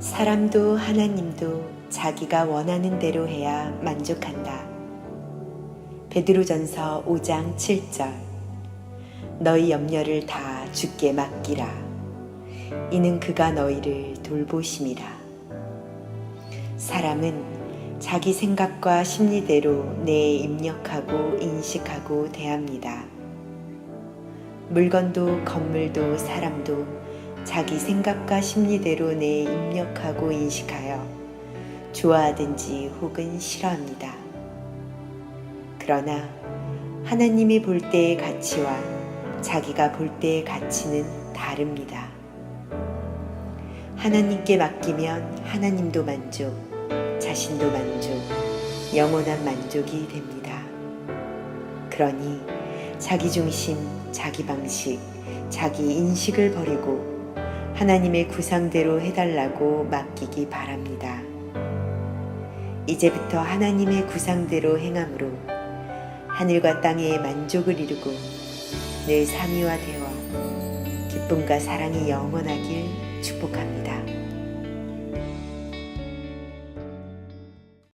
사람도 하나님도 자기가 원하는 대로 해야 만족한다. 베드로전서 5장 7절 너희 염려를 다 주께 맡기라. 이는 그가 너희를 돌보심이라. 사람은 자기 생각과 심리대로 내에 입력하고 인식하고 대합니다. 물건도 건물도 사람도 자기 생각과 심리대로 내에 입력하고 인식하여 좋아하든지 혹은 싫어합니다. 그러나 하나님이 볼 때의 가치와 자기가 볼 때의 가치는 다릅니다. 하나님께 맡기면 하나님도 만족, 자신도 만족, 영원한 만족이 됩니다. 그러니 자기 중심, 자기 방식, 자기 인식을 버리고 하나님의 구상대로 해달라고 맡기기 바랍니다. 이제부터 하나님의 구상대로 행함으로 하늘과 땅의 만족을 이루고 늘 삼위와 되어 기쁨과 사랑이 영원하길 축복합니다.